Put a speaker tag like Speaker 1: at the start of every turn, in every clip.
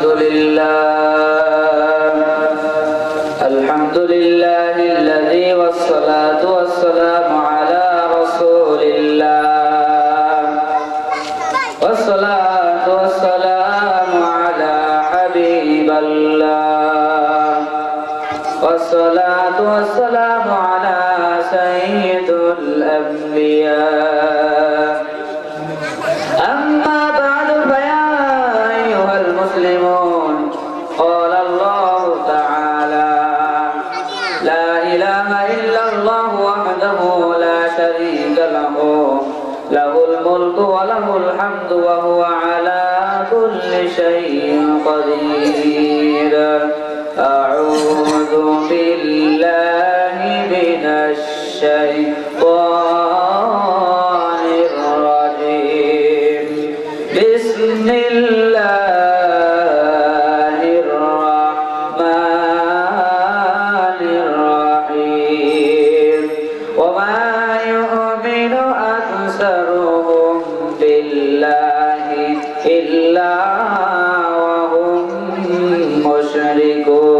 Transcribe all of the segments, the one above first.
Speaker 1: الحمد لله. الحمد لله. بسم الله الرحمن الرحيم. وما يؤمن أكثرهم بالله إلا وهم مشركون.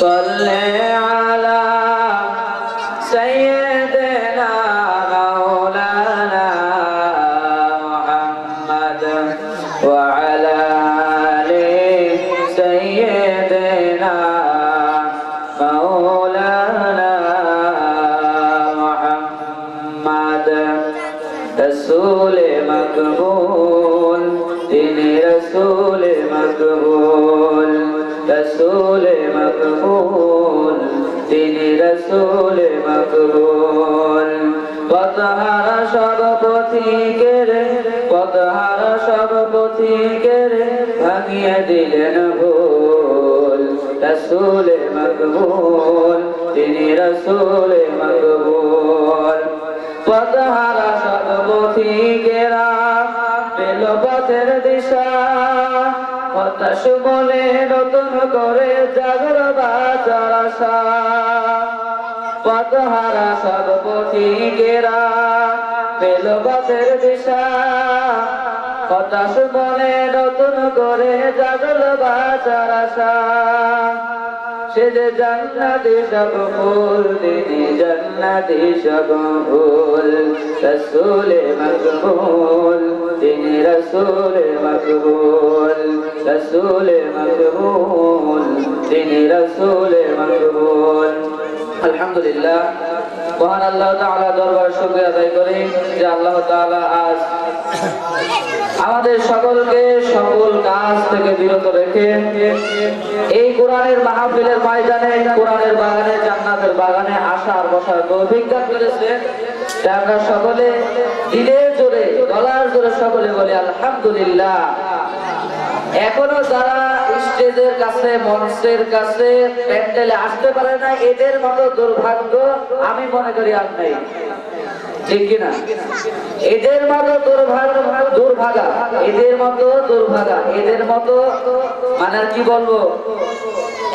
Speaker 1: صل على سيدنا مولانا محمد وعلى آل سيدنا مولانا محمد. رسول مقبول. পথহার সব পথিকের পথহার সব পথিকের ভাঙিয়ে দিলেন ভুল। রসুল মকবুল, তিনি রসুল মকবুল। পথহারা সব পথিকেরা পেল পথের দিশা। হতাশ বলে নতুন করে জাগর বাচার আশা। পথহারা সব পথিকেরা পেল পথের দিশা। হতাশ বলে নতুন করে জাগল বাচার আশা। সে যে জান্নাতি সব ফুল তিনি জান্নাতি সব ফুল রসুলে মকবুল, তিনি রসুলে মকবুল। রসুলে মকবুল, তিনি রসুলে মকবুল। আলহামদুলিল্লাহ। মহান আল্লাহ তাআলা দরবার শুকরিয়া আদায় করি যে আল্লাহ তাআলা আজ আমাদের সকলকে সকল কাজ থেকে বিরত রেখে এই কোরআনের মাহফিলের ময়দানে, কোরআনের বাগানে, জান্নাতের বাগানে আসার বসার করেছেন তাই আমরা সকলে দিলের জোরে, গলার জোরে সকলে বলি আলহামদুলিল্লাহ। এখনও যারা স্টেজের কাছে, মঞ্চের কাছে প্যান্ডেলে আসতে পারে না, এদের মতো দুর্ভাগ্য আমি মনে করি আর নেই। এদের মতো দুর্ভাগা, এদের মতো দুর্ভাগা, এদের মতো মানে কি বলব,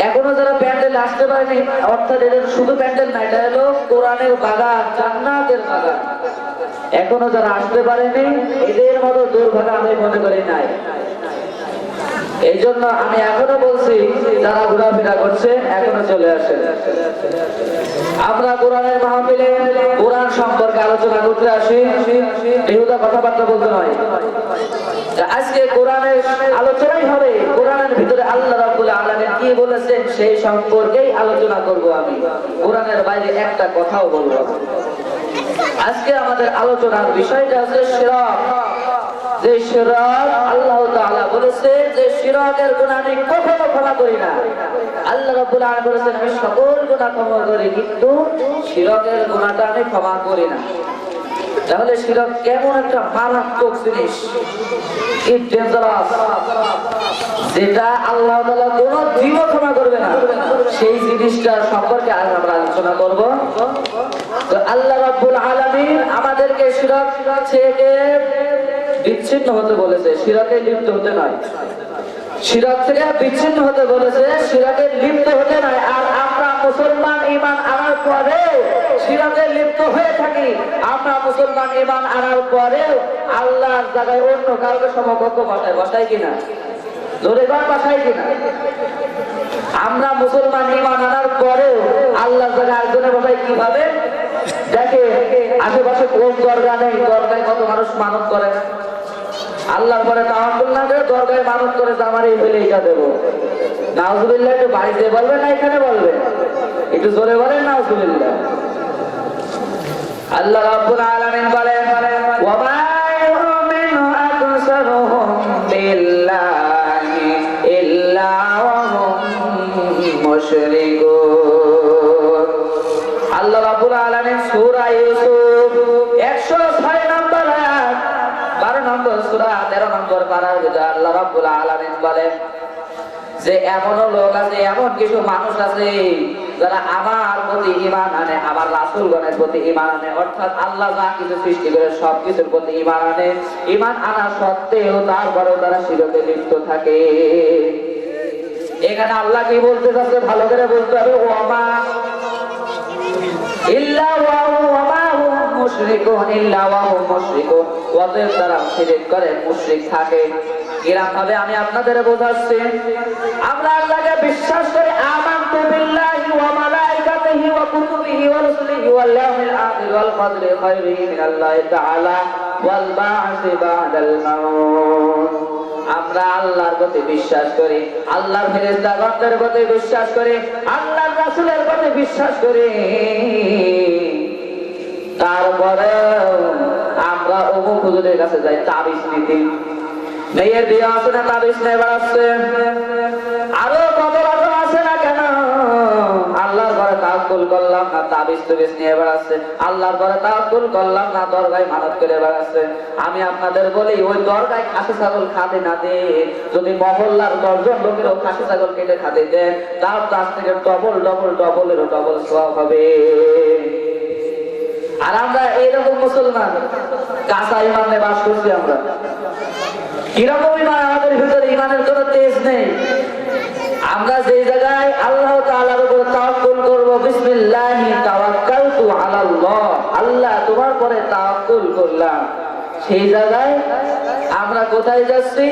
Speaker 1: এখনও যারা প্যান্ডেল আসতে পারেনি, অর্থাৎ এদের শুধু প্যান্ডেল না, এটা হলো কোরআনের বাগান, জান্নাতের বাগান। এখনও যারা আসতে পারেনি, এদের মতো দুর্ভাগা আমি মনে করি নাই। এই জন্য আমি এখনও বলছি, যারা ঘোরাফেরা করছে, এখনও চলে আসে আমরা কোরআনের মাহফিলে কোরআন সম্পর্কে আলোচনা করতে আসি। বেহুদা কথাবার্তা বলতে নয়। আজকে কোরআনের আলোচনাই হবে, কোরআনের ভিতরে আল্লাহ রাব্বুল আলামিন কি বলেছেন সেই সম্পর্কেই আলোচনা করব আমি। কোরআনের বাইরে একটা কথাও বলব আজকে আমাদের আলোচনার বিষয়টা হচ্ছে শিরক যে শিরক আল্লাহ তাআলা বলেছে, যে শিরকের গুনাহ আমি কখনো ক্ষমা করি না। আল্লাহ রাব্বুল আলামিন বলেছেন, আমি সকল গুনাহ ক্ষমা করি, কিন্তু শিরকের গুনাহটা আমি ক্ষমা করি না। তাহলে শিরক কেমন একটা মারাত্মক জিনিস। কি ডেঞ্জারাস যেটা আল্লাহ তাআলা কোনো দিনও ক্ষমা করবে না। সেই জিনিসটা সম্পর্কে আজ আমরা আলোচনা করব। তো আল্লাহ রাব্বুল আলামিন আমাদেরকে শিরক থেকে বিচ্ছিন্ন হতে বলেছে শিরকে লিপ্ত হতে নয়। শিরক থেকে বিচ্ছিন্ন হতে বলেছে শিরকে লিপ্ত হতে নয়। আর আমরা মুসলমান ইমান আনার পরে শিরকে লিপ্ত হয়ে থাকি। আমরা মুসলমান ইমান আনার পরে আল্লাহর জায়গায় অন্য কাউকে সমকক্ষ বসায় বসাই কিনা? আমরা মুসলমান ইমান আনার পরেও আল্লাহর জায়গায় আরেকজনে বসাই কীভাবে? দেখে, আশেপাশে কোন দরগা নেই? দরগায় কত মানুষ মানত করে? আল্লাহর পরে তাওয়াক্কুল না করে দরগায় মানত করে আমার এই হইলে এটা দেবো। নাউজুবিল্লাহ, একটু বাড়িতে বলবে না এখানে বলবে একটু জোরে বলেন নাউজুবিল্লাহ। আল্লাহ রাব্বুল আলামিন বলেন ওয়া মা ইউমিনু আকসারুহুম বিল্লাহি ইল্লা আল্লাহ রাব্বুল আলামিন সূরা ইউসুফ 106 নম্বর আয়াত 12 নম্বর সূরা 13 নম্বর পারার ভিতরে আল্লাহ রাব্বুল আলামিন বলেন যে এমনও লোক আছে, এমন কিছু মানুষ আছে যারা আমার প্রতি ইমান আনে, আমার রাসুলগণের প্রতি ইমান আনে। অর্থাৎ আল্লাহ যা কিছু সৃষ্টি করে সব কিছুর প্রতি ইমান আনে। ইমান আনা সত্ত্বেও তারপরেও তারা শিরকে লিপ্ত থাকে। এখানে আল্লাহ কি বলতে চাচ্ছে? ভালো করে বলতে হবে ও আমার ইল্লা ওয়া আমি আপনাদের বোঝাচ্ছি। আমরা আল্লাহকে বিশ্বাস করি আমরা আল্লাহর প্রতি বিশ্বাস করি, আল্লাহর ফেরেশতাগণদের প্রতি বিশ্বাস করি, আল্লাহর রাসূলের প্রতি বিশ্বাস করি। তারপরে আমরা অমুক হুজুরের কাছে যাই, তাবিজ নিতে। মেয়ের বিয়ে আছে না, তাবিজ নিয়ে বেড়াচ্ছে আরও কত আছে না কেন? আল্লাহর ঘরে করলাম না, তাবিজ তুবিজ নিয়ে আল্লাহর ঘরে করলাম না, দরগায় মানত করে আমি আপনাদের বলি, ওই দরগায় খাসি ছাগল খাতে না দে। যদি মহল্লার দশজন লোকেরও খাসি ছাগল কেটে খাতে দেন তার তার থেকে ডবল ডবল ডবলেরও ডবল সব হবে। আর আমরা এইরকম মুসলমান, কাঁচা ইমানে বাস করছি আমরা। কীরকম ইমান আমাদের ভিতরে, ইমানের কোনো তেজ নেই। আমরা যে জায়গায় আল্লাহ তাআলার উপর তাওয়াক্কুল করব, বিসমিল্লাহি তাওয়াক্কালতু আলাল্লাহ, আল্লাহ তোমার পরে তাওয়াক্কুল করলাম। সেই জায়গায় আমরা কোথায় যাচ্ছি?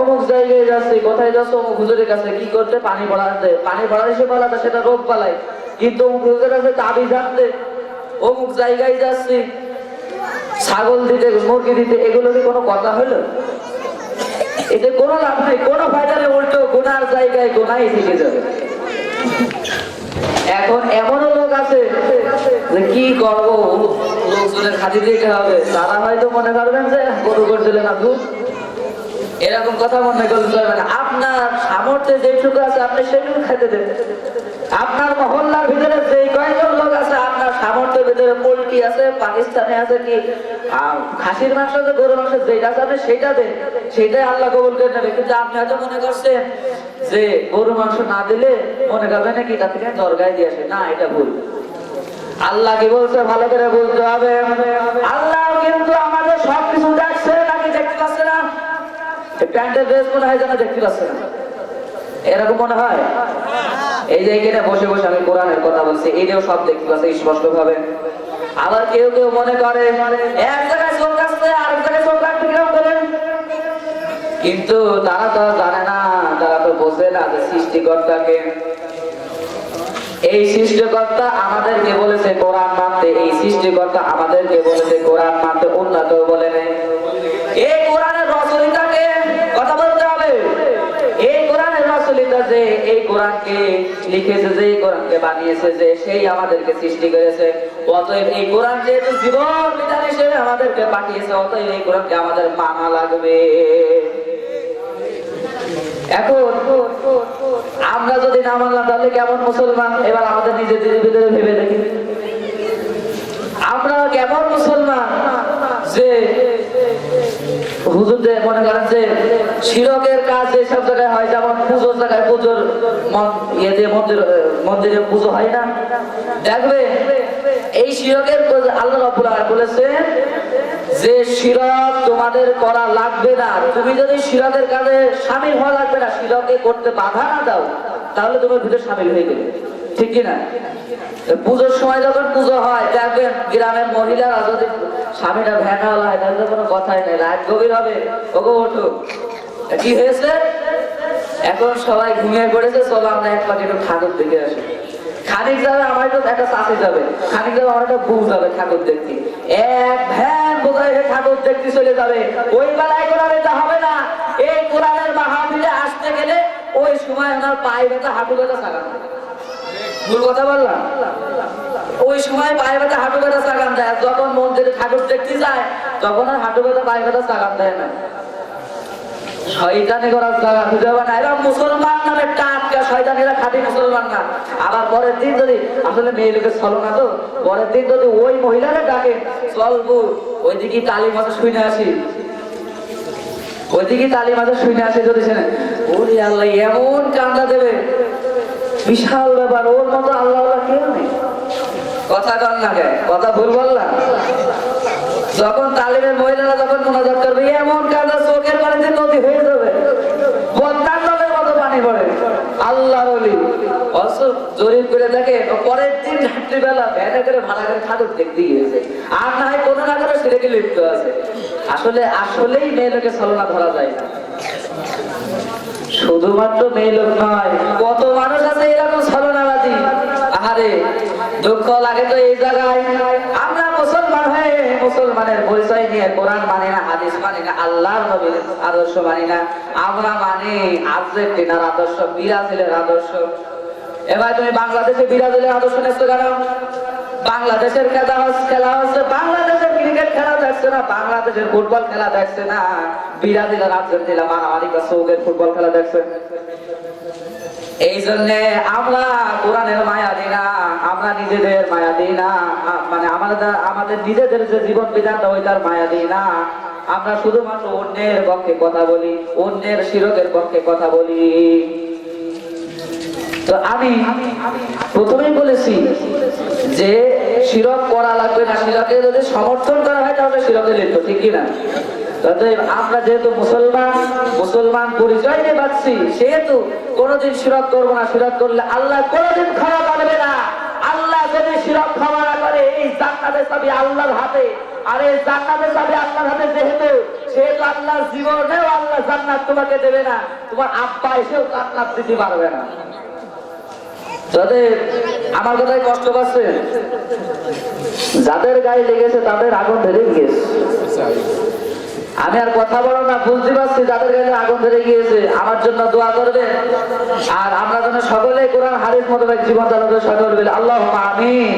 Speaker 1: অমুক জায়গায় যাচ্ছি, কোথায় যাচ্ছি? অমুক হুজুরের কাছে কি করতে? পানি পড়াতে, পানি পড়া এসে বলাতে সেটা রোগ পালাই কিন্তু অমুক হুজুরের কাছে তাবি জানতে অমুক জায়গায় যাচ্ছি, ছাগল দিতে, মুরগি দিতে, এগুলো কি কোনো কথা হলো? এতে কোনো লাভ নেই, কোনো ফায়দা নেই, উল্টো গুনার জায়গায় গুনাই থেকে যাবে। এখন এমনও লোক আছে যে কি করব? লোকজনের খাতি দিতে হবে। তারা হয়তো মনে করবেন যে, গরু করছিল না দুধ এরকম কথা মনে করতে পারবেন আপনার সামর্থ্যে যেটুকু আছে, আপনি সেটুকু খেতে দেবেন আপনার মহল্লার ভিতরে যে কয়েকজন লোক আছে সামর্থ্যের ভিতরে পোল্ট্রি আছে? পাকিস্তানে আছে কি? খাসির মাংস আছে গরুর মাংস যেটা আছে সেটা দেন। সেটাই আল্লাহ কবুল করে নেবে। কিন্তু আপনি হয়তো মনে করছেন যে গরু মাংস না দিলে মনে করবেন নাকি এটা থেকে দরগায় দিয়ে আসে। না, এটা ভুল। আল্লাহ কি বলছে? ভালো করে বলতে হবে। আল্লাহ কিন্তু আমাদের সবকিছু দেখছে, নাকি দেখতে পাচ্ছে না? প্যান্টের ড্রেস মনে হয় যেন দেখতে পাচ্ছে না। এরকম মনে হয়? এই যে এখানে বসে বসে আমি কোরআনের কথা বলছি এইটাও সব দেখতে পাচ্ছে স্পষ্ট ভাবে আবার কেউ কেউ মনে করে, এক জায়গায় চোখ আসছে কিন্তু তারা তো জানে না, তারা তো বোঝে না যে সৃষ্টিকর্তাকে। এই সৃষ্টিকর্তা আমাদেরকে বলেছে কোরআন মানতে, এই সৃষ্টিকর্তা আমাদেরকে বলেছে কোরআন মানতে, অন্য কেউ বলে নেই। এই কোরআনের রচয়িতাকে কথা বলতে হবে এই কোরআনের রচয়িতা যে এই কোরআন কোরআনকে লিখেছে যে কোরআনকে বানিয়েছে, যে সেই আমাদেরকে সৃষ্টি করেছে। অতএব এই কোরআন যেহেতু জীবন বিধান হিসেবে আমাদেরকে পাঠিয়েছে, অতএব এই কোরআনকে আমাদের মানা লাগবে। এখন আমরা যদি না মানলাম, তাহলে কেমন মুসলমান? এবার আমাদের নিজেদের ভিতরে ভেবে দেখি। আমরা কেমন মুসলমান? যে শিরকের কাজ যেসব জায়গায় হয়, যেমন পুজোর জায়গায় পুজোর ইয়েতে মন্দির মন্দিরে পুজো হয় না। দেখবে এই শিরকের পূজা- আল্লাহ বলেছেন যে শিরক তোমাদের করা লাগবে না। তুমি যদি শিরকের কাজে সামিল হওয়া লাগবে না শিরকে করতে বাধা না দাও, তাহলে তোমার ভিতরে সামিল হয়ে গেলে। ঠিক কি না তো পুজোর সময় যখন পুজো হয় দেখবেন গ্রামের মহিলারা যদি স্বামীটা ভ্যানাওয়ালা হয়, তাহলে তো কোনো কথাই নেই, রাত গভীর হবে। ওগো, ওঠো। কি হয়েছে? এখন সবাই ঘুমিয়ে পড়েছে, চলো আমরা এক পাখি একটু ঠাকুর দেখে আসি। খানিক যাবে, আমার তো একটা চাষি যাবে। খানিক যাবে, আমার একটা বউ যাবে ঠাকুর দেখতে। এক ভ্যান বোঝায় ঠাকুর দেখতে চলে যাবে। ওই বেলায় কোরআনে যা হবে না। এই কোরআনের মাহফিলে আসতে গেলে ওই সময় ওনার পায়ে ব্যথা, হাঁটু ব্যথা ভুল কথা বললাম? ওই সময় পায়ে ব্যথা, হাঁটু ব্যথা, সাগান দেয়। যখন মন্দিরে ঠাকুর দেখতে যায়, তখন আর হাঁটু ব্যথা পায়ে ব্যথা, সাগান দেয় না। শয়তানি করার না। মুসলমান না। আবার পরের দিন যদি, আসলে মেয়ে না তো? পরের দিন ওই ডাকে ওইদিকে তালি শুনে আসি। যদি এমন কান্দা দেবে। বিশাল ব্যাপার, ওর মতো আল্লাহ কেউ নেই। কথা কন না কথা ভুল বললাম যখন তালিমের মহিলারা যখন মোনাজাত করবে, এমন কাদা চোখের পানিতে নদী হয়ে যাবে। করে পরের দিন রাত্রিবেলা করে ভাড়া করে দেখতে গিয়েছে। আর কোনো না করে সেটাকে লিপ্ত আছে। আসলে, আসলেই মেয়ে লোকে ধরা যায় শুধুমাত্র মেয়ে লোক নয়, কত মানুষ আছে এরকম ছলনাবাদী আহারে দুঃখ লাগে তো এই জায়গায়। আমরা মুসলমান হয়ে মুসলমানের পরিচয় নিয়ে কোরআন মানি না, হাদিস মানি না, আল্লাহর নবীর আদর্শ মানি না। আমরা মানি আর্জেন্টিনার আদর্শ, বিরাজিলের আদর্শ। এবার তুমি বাংলাদেশে বিরাজিলের আদর্শ নেছো কেন বাংলাদেশের খেলা হচ্ছে খেলা হচ্ছে, বাংলাদেশের ক্রিকেট খেলা দেখছে না, বাংলাদেশের ফুটবল খেলা দেখছে না। বিরাজিলের আর্জেন্টিনা, মারামারি বা সৌদের ফুটবল খেলা দেখছে। এই জন্য আমরা কোরআনের মায়া দিই না, আমরা নিজেদের মায়া দিই না মানে আমাদের আমাদের নিজেদের যে জীবন বিধানটা ওইটার মায়া দিই না। আমরা শুধুমাত্র অন্যের পক্ষে কথা বলি, অন্যের শিরকের পক্ষে কথা বলি। তো আমি প্রথমেই বলেছি যে শিরক করা লাগবে না। শিরকে যদি সমর্থন করা হয়, তাহলে শিরকে লিপ্ত, ঠিক কিনা আমরা যেহেতু মুসলমান মুসলমান পরিচয় নিয়ে পাচ্ছি সেহেতু কোনোদিন শিরক করব না। শিরক করলে আল্লাহ কোনোদিন ক্ষমা করবে না। আল্লাহ যদি ক্ষমা না করে, এই জান্নাতের চাবি আল্লাহর হাতে। আর এই জান্নাতের চাবি আল্লাহর হাতে যেহেতু, সেহেতু আল্লাহ জীবনেও আল্লাহ জান্নাত তোমাকে দেবে না। তোমার আব্বা এসেও জান্নাত দিতে পারবে না। যাদের আমার কথায় কষ্ট পাচ্ছে, যাদের গায়ে লেগেছে তাদের আগুন ধরে গিয়েছে আমি আর কথা বলো না, বুঝতে পারছি যাদের কাছে আগুন ধরে গিয়েছে, আমার জন্য দোয়া করবে। আর আমরা যেন সকলে কোরআন হারিফ মতো জীবন চালাতে সকল আল্লাহ আমি